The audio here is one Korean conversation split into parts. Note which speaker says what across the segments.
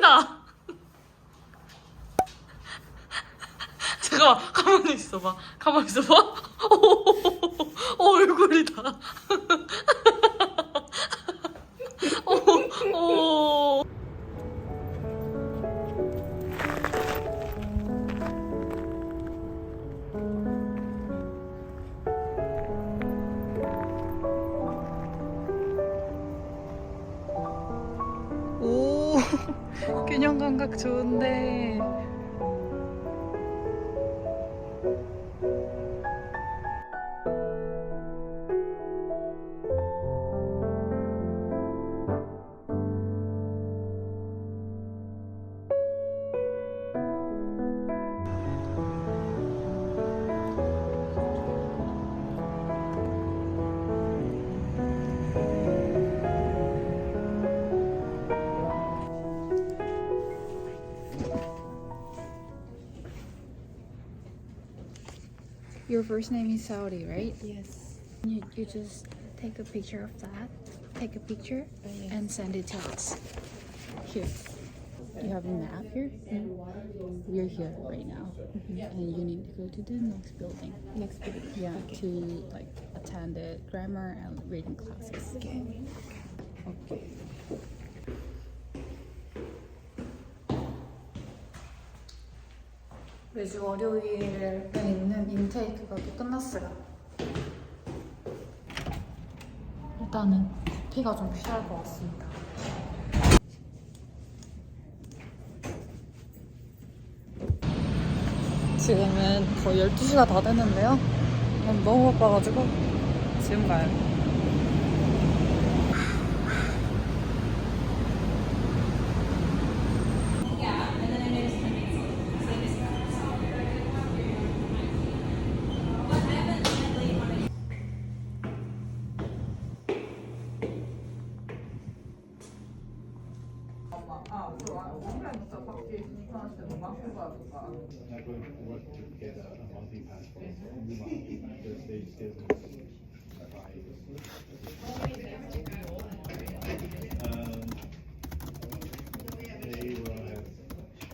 Speaker 1: 짱이다. 제가 가만히 있어봐. 가만히 있어봐. 오, 얼굴이다. 오, 오. 감각 좋은데
Speaker 2: Your first name is Saudi, right?
Speaker 3: Yes.
Speaker 2: You, you just take a picture of that, take a picture, and send it to us. Here. You have a map here? Mm-hmm. We're here right now. Mm-hmm. And you need to go to the next building.
Speaker 3: Next building.
Speaker 2: Yeah, to like attend the grammar and reading classes.
Speaker 3: Okay.
Speaker 2: Okay. 매주 월요일에 있는 인테이크가 또 끝났어요. 일단은 커피가 좀 필요할 것 같습니다. 지금은 거의 12시가 다 됐는데요. 너무 바빠가지고 지금 가요.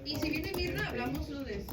Speaker 4: Y si viene Mirna, hablamos de eso.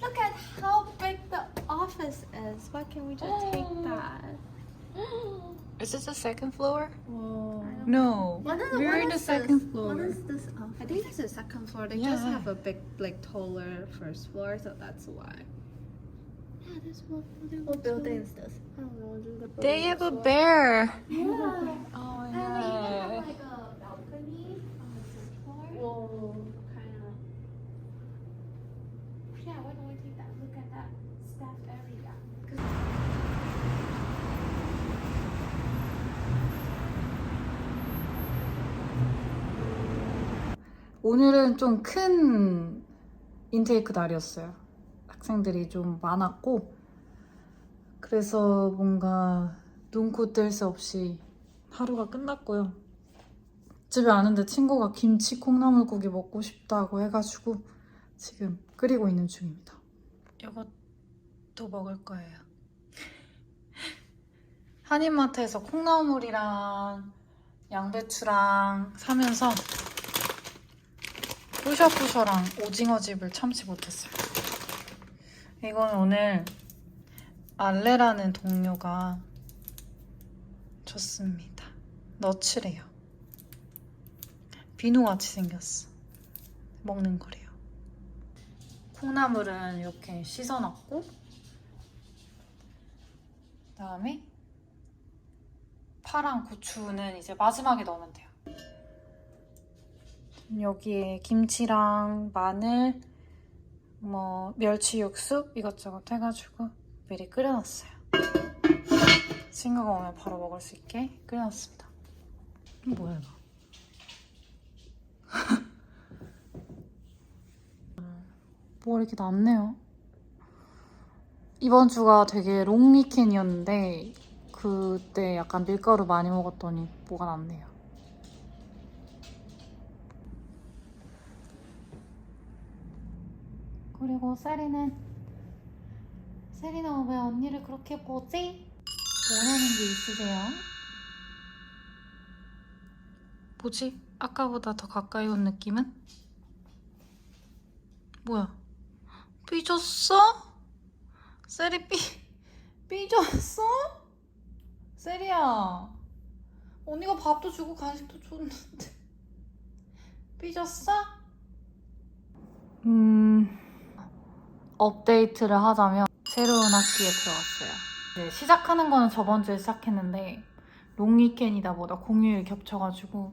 Speaker 3: Look at how big the office is. Why can't we just take oh. that?
Speaker 2: Is this the second floor?
Speaker 3: Whoa.
Speaker 2: No.
Speaker 3: What is,
Speaker 2: We're
Speaker 3: what
Speaker 2: in the second
Speaker 3: this?
Speaker 2: floor.
Speaker 3: What is this? Oh, I think it's the second floor. They just have a big, like, taller first floor, so that's why. Yeah, this one. What building is this? I don't know. the
Speaker 2: They have a
Speaker 3: next
Speaker 2: bear.
Speaker 3: Yeah.
Speaker 2: Oh
Speaker 3: And
Speaker 2: 오늘은 좀 큰 인테이크 날이었어요. 학생들이 좀 많았고, 그래서 뭔가 눈코 뜰 새 없이 하루가 끝났고요. 집에 아는데 친구가 김치 콩나물국이 먹고 싶다고 해가지고 지금 끓이고 있는 중입니다. 이것도 먹을 거예요. 한인마트에서 콩나물이랑 양배추랑 사면서 뿌셔뿌셔랑 오징어집을 참지 못했어요. 이건 오늘 알레라는 동료가 줬습니다. 너츠래요. 비누같이 생겼어. 먹는 거래요. 콩나물은 이렇게 씻어놨고 그다음에 파랑 고추는 이제 마지막에 넣으면 돼요. 여기에 김치랑 마늘, 뭐 멸치 육수 이것저것 해가지고 미리 끓여놨어요. 친구가 오면 바로 먹을 수 있게 끓여놨습니다. 뭐야 이거? 뭐가 이렇게 낮네요. 이번 주가 되게 롱 위켄이었는데 그때 약간 밀가루 많이 먹었더니 뭐가 났네요. 그리고 세리는 세리는 왜 언니를 그렇게 보지? 원하는 게 있으세요? 뭐지? 아까보다 더 가까이 온 느낌은? 뭐야? 삐졌어? 세리 삐 삐졌어? 세리야 언니가 밥도 주고 간식도 줬는데 삐졌어? 음 업데이트를 하자면 새로운 학기에 들어왔어요. 네, 시작하는 거는 저번 주에 시작했는데 롱위켄이다 보다 공휴일 겹쳐가지고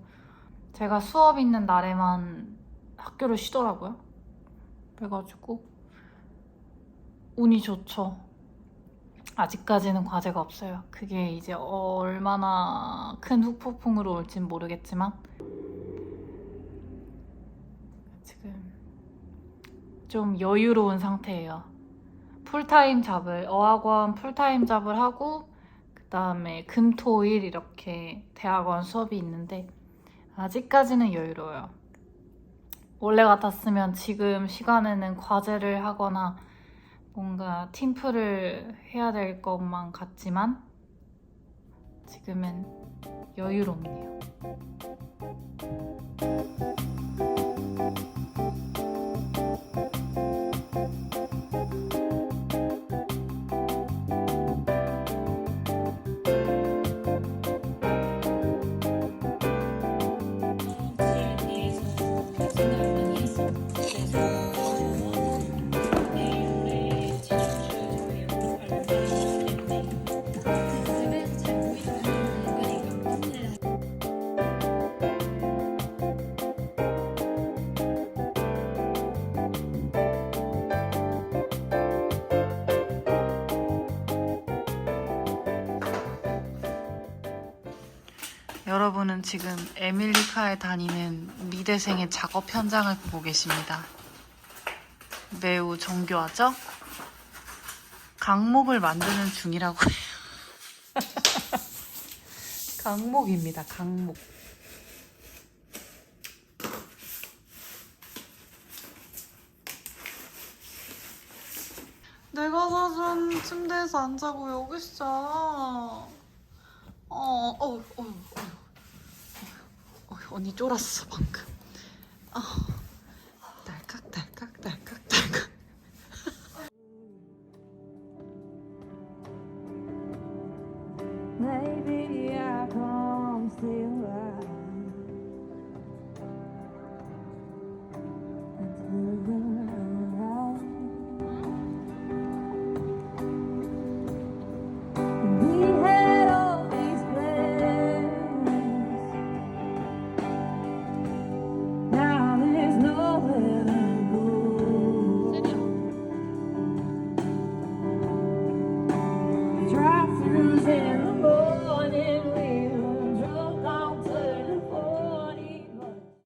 Speaker 2: 제가 수업 있는 날에만 학교를 쉬더라고요. 그래가지고 운이 좋죠. 아직까지는 과제가 없어요. 그게 이제 얼마나 큰 후폭풍으로 올진 모르겠지만 지금 좀 여유로운 상태예요. 풀타임 잡을 어학원 풀타임 잡을 하고 그 다음에 금토일 이렇게 대학원 수업이 있는데 아직까지는 여유로워요. 원래 같았으면 지금 시간에는 과제를 하거나 뭔가 팀플을 해야 될 것만 같지만 지금은 여유롭네요. 여러분은 지금 에밀리카에 다니는 미대생의 작업 현장을 보고 계십니다. 매우 정교하죠? 강목을 만드는 중이라고 해요. 강목입니다, 강목. 내가 사준 침대에서 안 자고 여기 있어. 어, 어, 어, 어, 어, 언니 쫄았어 방금. 어. 딸깍 딸깍 딸깍 딸깍.